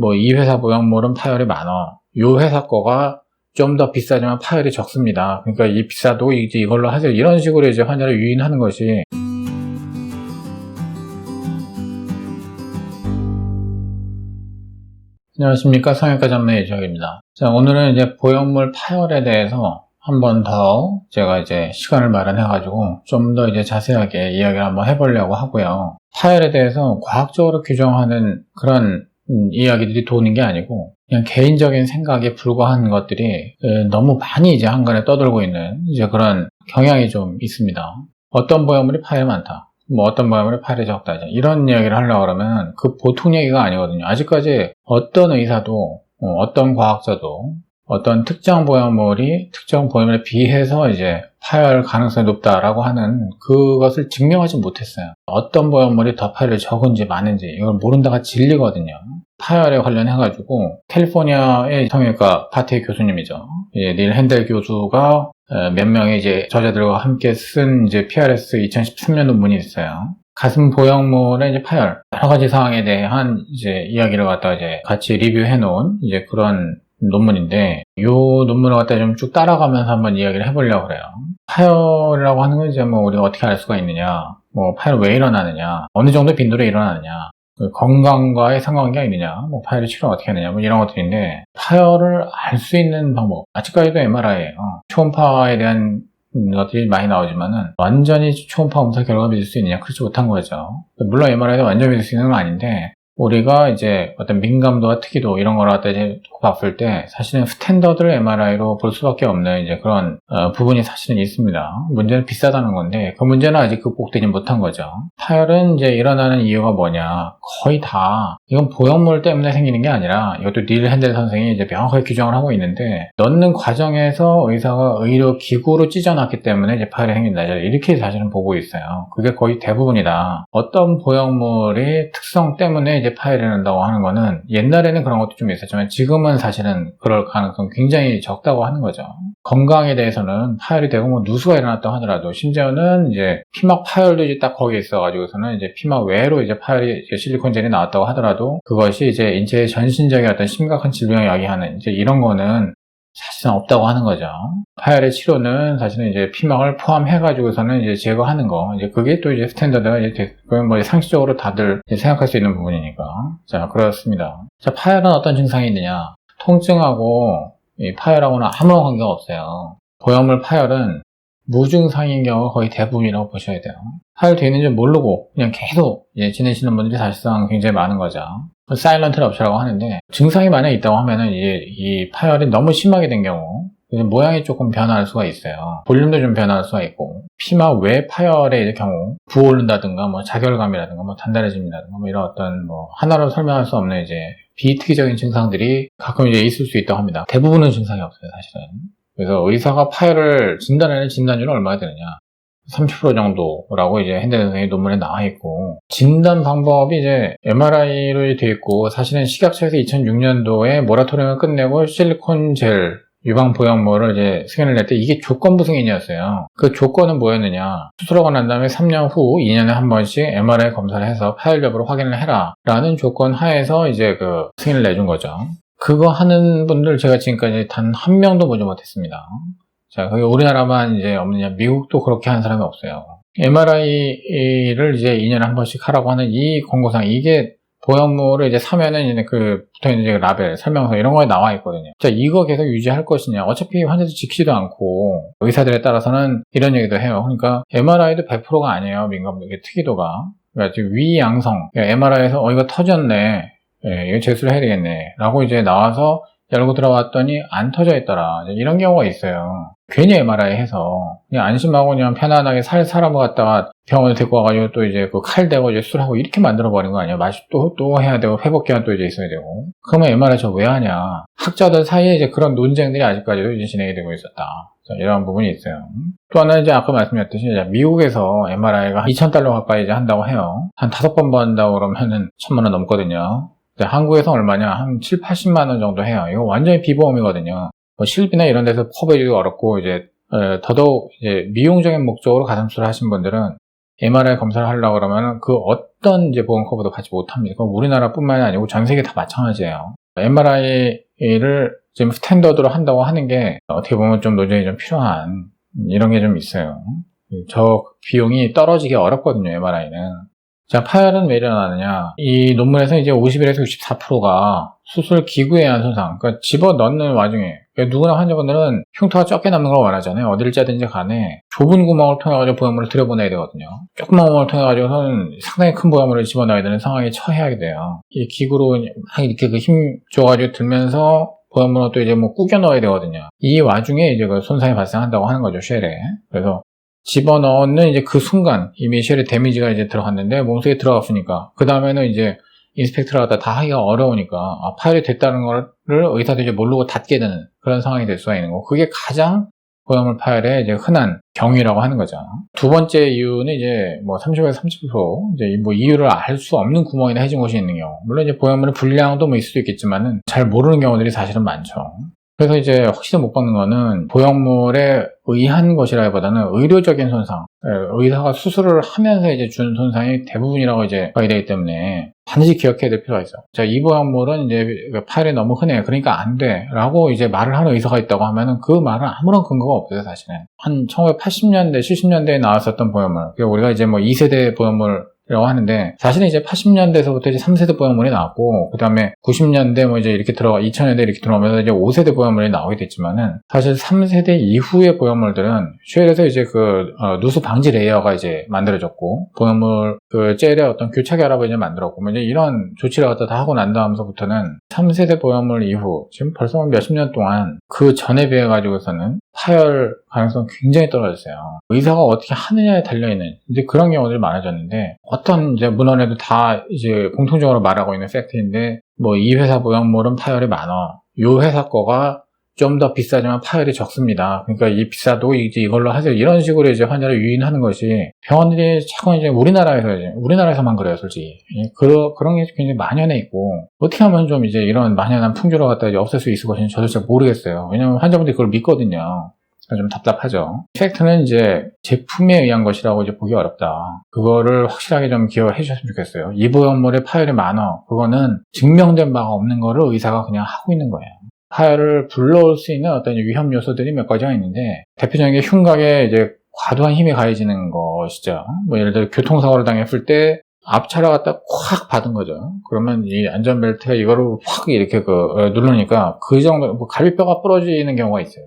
뭐 이 회사 보형물은 파열이 많어. 요 회사 거가 좀 더 비싸지만 파열이 적습니다. 그러니까 이 비싸도 이제 이걸로 하세요. 이런 식으로 이제 환자를 유인하는 것이 안녕하십니까 성형외과 전문의 이주혁입니다. 자 오늘은 이제 보형물 파열에 대해서 한 번 더 제가 이제 시간을 마련해 가지고 좀 더 이제 자세하게 이야기를 한번 해보려고 하고요. 파열에 대해서 과학적으로 규정하는 그런 음, 이야기들이 도는 게 아니고 그냥 개인적인 생각에 불과한 것들이 에, 너무 많이 이제 한간에 떠돌고 있는 이제 그런 경향이 좀 있습니다. 어떤 보형물이 파열이 많다. 뭐 어떤 보형물이 파열이 적다. 이런 이야기를 하려고 그러면 그 보통 얘기가 아니거든요. 아직까지 어떤 의사도 어, 어떤 과학자도 어떤 특정 보형물이 특정 보형물에 비해서 이제 파열 가능성이 높다라고 하는 그것을 증명하지 못했어요. 어떤 보형물이 더 파열이 적은지 많은지 이걸 모른다가 진리거든요. 파열에 관련해가지고 캘리포니아의 성형외과 파트의 교수님이죠. 예, 닐 핸델 교수가 어, 몇 명의 이제 저자들과 함께 쓴 이제 PRS 2013년 논문이 있어요. 가슴 보형물의 이제 파열 여러 가지 상황에 대한 이제 이야기를 갖다 이제 같이 리뷰해 놓은 이제 그런 논문인데 이 논문을 갖다 좀 쭉 따라가면서 한번 이야기를 해보려고 그래요. 파열이라고 하는 건 이제 뭐 우리가 어떻게 알 수가 있느냐, 뭐 파열 왜 일어나느냐, 어느 정도 빈도로 일어나느냐, 그 건강과의 상관관계가 있느냐, 뭐 파열의 치료를 어떻게 하느냐, 뭐 이런 것들인데 파열을 알 수 있는 방법 아직까지도 MRI예요. 초음파에 대한 것들이 많이 나오지만은 완전히 초음파 검사 결과 믿을 수 있느냐 그렇지 못한 거죠. 물론 MRI도 완전 믿을 수 있는 건 아닌데 우리가 이제 어떤 민감도와 특이도 이런 거를 갖다 이제 봤을 때 사실은 스탠더드를 MRI로 볼 수밖에 없는 이제 그런 어, 부분이 사실은 있습니다. 문제는 비싸다는 건데 그 문제는 아직 극복되지 못한 거죠. 파열은 이제 일어나는 이유가 뭐냐 거의 다 이건 보형물 때문에 생기는 게 아니라 이것도 닐 핸델 선생이 이제 명확하게 규정을 하고 있는데 넣는 과정에서 의사가 의료 기구로 찢어놨기 때문에 이제 파열이 생긴다 이렇게 사실은 보고 있어요. 그게 거의 대부분이다. 어떤 보형물의 특성 때문에 이제 파열이 난다고 하는 거는 옛날에는 그런 것도 좀 있었지만 지금은 사실은 그럴 가능성 굉장히 적다고 하는 거죠. 건강에 대해서는 파열이 되고 뭐 누수가 일어났다고 하더라도 심지어는 이제 피막 파열도 이제 딱 거기에 있어가지고서는 이제 피막 외로 이제 파열이 이제 실리콘 젤이 나왔다고 하더라도 그것이 이제 인체의 전신적인 어떤 심각한 질병을 야기하는 이제 이런 거는 사실은 없다고 하는 거죠. 파열의 치료는 사실은 이제 피막을 포함해가지고서는 이제 제거하는 거. 이제 그게 또 이제 스탠다드가 이제 뭐 상식적으로 다들 생각할 수 있는 부분이니까. 자, 그렇습니다. 자, 파열은 어떤 증상이 있느냐? 통증하고 이 파열하고는 아무런 관계가 없어요. 보형물 파열은 무증상인 경우가 거의 대부분이라고 보셔야 돼요. 파열되어 있는지 모르고 그냥 계속 지내시는 분들이 사실상 굉장히 많은 거죠. 사일런트 럽처라고 하는데 증상이 만약에 있다고 하면은 이, 이 파열이 너무 심하게 된 경우 모양이 조금 변할 수가 있어요. 볼륨도 좀 변할 수가 있고 피막 외 파열의 경우 부어오른다든가 뭐 자결감이라든가 뭐 단단해짐이라든가 뭐 이런 어떤 뭐 하나로 설명할 수 없는 이제 비특이적인 증상들이 가끔 이제 있을 수 있다고 합니다. 대부분은 증상이 없어요, 사실은. 그래서 의사가 파열을 진단하는 진단율은 얼마나 되느냐. 30% 정도라고 이제 핸델 선생의 논문에 나와 있고 진단 방법이 이제 MRI로 되어 있고 사실은 식약처에서 2006년도에 모라토리움을 끝내고 실리콘 젤 유방 보형물을 이제 승인을 낼 때 이게 조건부 승인이었어요. 그 조건은 뭐였느냐? 수술하고 난 다음에 3년 후 2년에 한 번씩 MRI 검사를 해서 파열 여부를 확인을 해라. 라는 조건 하에서 이제 그 승인을 내준 거죠. 그거 하는 분들 제가 지금까지 단 한 명도 보지 못했습니다. 자, 그게 우리나라만 이제 없느냐. 미국도 그렇게 하는 사람이 없어요. MRI를 이제 2년에 한 번씩 하라고 하는 이 권고상, 이게 보형물을 이제 사면은 이제 그 붙어 있는 이제 라벨, 설명서 이런 거에 나와 있거든요. 자, 이거 계속 유지할 것이냐. 어차피 환자들 지키지도 않고 의사들에 따라서는 이런 얘기도 해요. 그러니까 MRI도 100%가 아니에요. 민감도의 특이도가. 그러니까 위양성. 그러니까 MRI에서 어, 이거 터졌네. 예, 이거 재수를 해야 되겠네. 라고 이제 나와서 열고 들어왔더니 안 터져 있더라. 이런 경우가 있어요. 괜히 MRI 해서 그냥 안심하고 그냥 편안하게 살 사람을 갖다가 병원에 데리고 와가지고 또 이제 그 칼 대고 이제 술하고 이렇게 만들어 버린 거 아니야? 맛이 또, 또 해야 되고 회복 기간 또 이제 있어야 되고. 그러면 MRI 저 왜 하냐? 학자들 사이에 이제 그런 논쟁들이 아직까지도 이제 진행이 되고 있었다. 이런 부분이 있어요. 또 하나 이제 아까 말씀드렸듯이 미국에서 MRI가 2,000달러 가까이 이제 한다고 해요. 한 다섯 번 받는다고 그러면은 천만 원 넘거든요. 한국에서 얼마냐? 한 7, 80만 원 정도 해요. 이거 완전히 비보험이거든요. 뭐 실비나 이런 데서 커버해주기 어렵고 이제 더더욱 이제 미용적인 목적으로 가슴수술 하신 분들은 MRI 검사를 하려고 그러면 그 어떤 이제 보험 커버도 받지 못합니다. 그건 우리나라뿐만이 아니고 전 세계 다 마찬가지예요. MRI를 지금 스탠더드로 한다고 하는 게 어떻게 보면 좀 노정이 좀 필요한 이런 게 좀 있어요. 저 비용이 떨어지기 어렵거든요, MRI는. 자, 파열은 왜 일어나느냐. 이 논문에서 이제 51에서 64%가 수술 기구에 의한 손상, 그러니까 집어 넣는 와중에, 그러니까 누구나 환자분들은 흉터가 적게 남는 걸 원하잖아요. 어디를 짜든지 간에 좁은 구멍을 통해가지고 보형물을 들여보내야 되거든요. 조그만 구멍을 통해가지고는 상당히 큰 보형물을 집어넣어야 되는 상황에 처해야 돼요. 이 기구로 막 이렇게 그 힘 줘가지고 들면서 보형물을 또 이제 뭐 꾸겨 넣어야 되거든요. 이 와중에 이제 그 손상이 발생한다고 하는 거죠, 쉘에. 그래서 집어넣는 이제 그 순간 이미 쉘에 데미지가 이제 들어갔는데 몸속에 들어갔으니까 그 다음에는 이제 인스펙트를 갖다 다 하기가 어려우니까 아, 파열이 됐다는 거를 의사도 이제 모르고 닫게 되는 그런 상황이 될 수가 있는 거고 그게 가장 고형물 파열의 이제 흔한 경위라고 하는 거죠. 두 번째 이유는 이제 뭐 30에서 30% 이제 뭐 이유를 알 수 없는 구멍이나 해진 곳이 있는 경우. 물론 이제 보형물의 불량도 뭐 있을 수도 있겠지만은 잘 모르는 경우들이 사실은 많죠. 그래서 이제 확실히 못 박는 거는 보형물에 의한 것이라기보다는 의료적인 손상, 예, 의사가 수술을 하면서 이제 준 손상이 대부분이라고 이제 되기 때문에 반드시 기억해야 될 필요가 있어. 자, 이 보형물은 이제 파일이 너무 흔해. 그러니까 안 돼. 라고 이제 말을 하는 의사가 있다고 하면은 그 말은 아무런 근거가 없어요, 사실은. 한 1980년대, 70년대에 나왔었던 보형물. 우리가 이제 뭐 2세대 보형물 라고 하는데 사실은 이제 80년대에서부터 이제 3세대 보형물이 나왔고 그 다음에 90년대 뭐 이제 이렇게 들어가 2000년대 이렇게 들어오면서 이제 5세대 보형물이 나오게 됐지만은 사실 3세대 이후의 보형물들은 쉘에서 이제 그 어, 누수 방지 레이어가 이제 만들어졌고 보형물 그 젤의 어떤 교차 결합을 이제 만들었고 뭐 이제 이런 조치를 갖다 다 하고 난 다음서부터는 3세대 보형물 이후 지금 벌써 몇십 년 동안 그 전에 비해 가지고서는 파열 가능성 굉장히 떨어졌어요. 의사가 어떻게 하느냐에 달려있는 이제 그런 경우들이 많아졌는데 어떤 이제 문헌에도 다 이제 공통적으로 말하고 있는 팩트인데 뭐 이 회사 보형물은 파열이 많아. 이 회사 거가 좀 더 비싸지만 파열이 적습니다. 그러니까 이 비싸도 이제 이걸로 하세요. 이런 식으로 이제 환자를 유인하는 것이 병원들이 자꾸 이제 우리나라에서 이제 우리나라에서만 그래요, 솔직히. 그런 그런 게 굉장히 만연해 있고 어떻게 하면 좀 이제 이런 만연한 풍조를 갖다 이제 없앨 수 있을 것인지 저도 잘 모르겠어요. 왜냐면 환자분들이 그걸 믿거든요. 좀 답답하죠. 팩트는 이제 제품에 의한 것이라고 이제 보기 어렵다. 그거를 확실하게 좀 기억을 해주셨으면 좋겠어요. 이보형물의 파열이 많아. 그거는 증명된 바가 없는 거를 의사가 그냥 하고 있는 거예요. 파열을 불러올 수 있는 어떤 위험 요소들이 몇 가지가 있는데 대표적인 게 흉곽에 이제 과도한 힘이 가해지는 것이죠. 뭐 예를 들어 교통사고를 당했을 때 앞차를 갖다 콱 받은 거죠. 그러면 이 안전벨트가 이거를 확 이렇게 그 누르니까 그 정도 뭐 갈비뼈가 부러지는 경우가 있어요.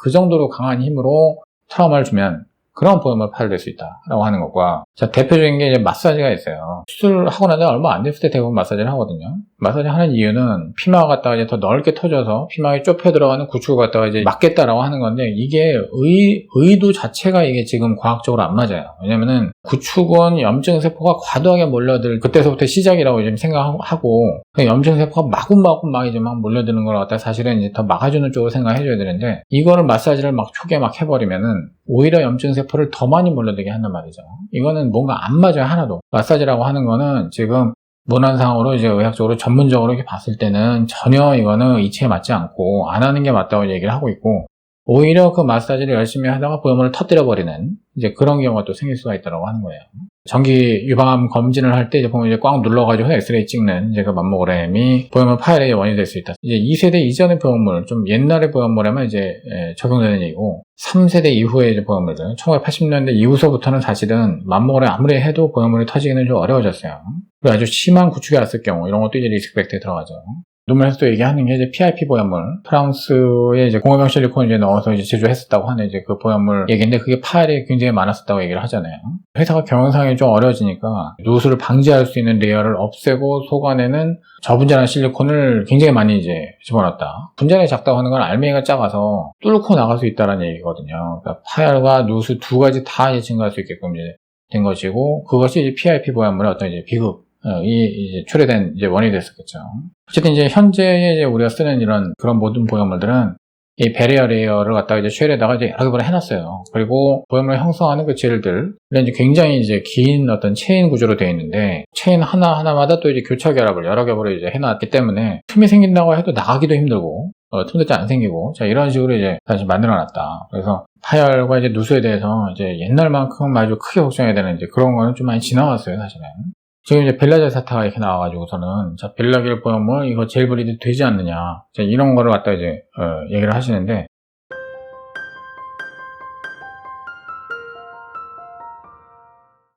그 정도로 강한 힘으로 트라우마를 주면 그런 보험을 파열될 수 있다라고 하는 것과 자 대표적인 게 이제 마사지가 있어요. 수술하고 나서 얼마 안 됐을 때 대부분 마사지를 하거든요. 마사지 하는 이유는 피막을 갖다가 이제 더 넓게 터져서 피막이 좁혀 들어가는 구축을 갖다가 이제 막겠다라고 하는 건데 이게 의, 의도 자체가 이게 지금 과학적으로 안 맞아요. 왜냐면은 구축은 염증 세포가 과도하게 몰려들 그때서부터 시작이라고 지금 생각하고 그 염증 세포가 마구마구 막 이제 막 몰려드는 걸 갖다 사실은 이제 더 막아주는 쪽으로 생각해줘야 되는데 이거를 마사지를 막 초기에 막 해버리면은 오히려 염증 세포를 더 많이 몰려들게 한단 말이죠. 이거는 뭔가 안 맞아요 하나도. 마사지라고 하는 거는 지금 문헌상으로 이제 의학적으로 전문적으로 이렇게 봤을 때는 전혀 이거는 이치에 맞지 않고 안 하는 게 맞다고 얘기를 하고 있고 오히려 그 마사지를 열심히 하다가 보형물을 터뜨려 버리는 이제 그런 경우가 또 생길 수가 있다고 하는 거예요. 전기 유방암 검진을 할 때 이제 보면 이제 꽉 눌러가지고 엑스레이 찍는 이제 그 맘모그램이 보형물 파열의 원인이 될 수 있다. 이제 2세대 이전의 보형물, 좀 옛날의 보형물에만 이제 예, 적용되는 얘기고 3세대 이후의 이제 보형물들, 1980년대 이후서부터는 사실은 맘모그램 아무리 해도 보형물이 터지기는 좀 어려워졌어요. 그리고 아주 심한 구축이 왔을 경우 이런 것도 이제 리스크 팩터에 들어가죠. 논문에서 도 얘기하는 게 이제 PIP 보형물, 프랑스에 이제 공업용 실리콘 이제 넣어서 이제 제조했었다고 하는 이제 그 보형물 얘기인데 그게 파열이 굉장히 많았었다고 얘기를 하잖아요. 회사가 경영상이 좀 어려워지니까 누수를 방지할 수 있는 레이어를 없애고 속안에는 저분자나 실리콘을 굉장히 많이 이제 집어넣었다. 분자가 작다고 하는 건 알맹이가 작아서 뚫고 나갈 수 있다는 얘기거든요. 그러니까 파열과 누수 두 가지 다 증가할 수 있게끔 이제 된 것이고 그것이 이제 PIP 보형물의 어떤 이제 어, 이 이제 초래된 이제 원인이 됐었겠죠. 어쨌든 이제 현재 이제 우리가 쓰는 이런 그런 모든 보형물들은 이 베리어 레이어를 갖다가 이제 쉘에다가 이제 여러 개를 해놨어요. 그리고 보형물을 형성하는 그 젤들, 이제 굉장히 이제 긴 어떤 체인 구조로 되어 있는데, 체인 하나하나마다 또 이제 교차 결합을 여러 겹으로 이제 해놨기 때문에 틈이 생긴다고 해도 나가기도 힘들고, 어, 틈새도 안 생기고 자 이런 식으로 이제 다시 만들어 놨다. 그래서 파열과 이제 누수에 대해서 이제 옛날만큼 아주 크게 걱정해야 되는 이제 그런 거는 좀 많이 지나왔어요 사실은. 지금 이제 벨라젤 사타가 이렇게 나와가지고서는 자 벨라겔 보형물 이거 젤 분리도 되지 않느냐. 자 이런 거를 갖다 이제 어, 얘기를 하시는데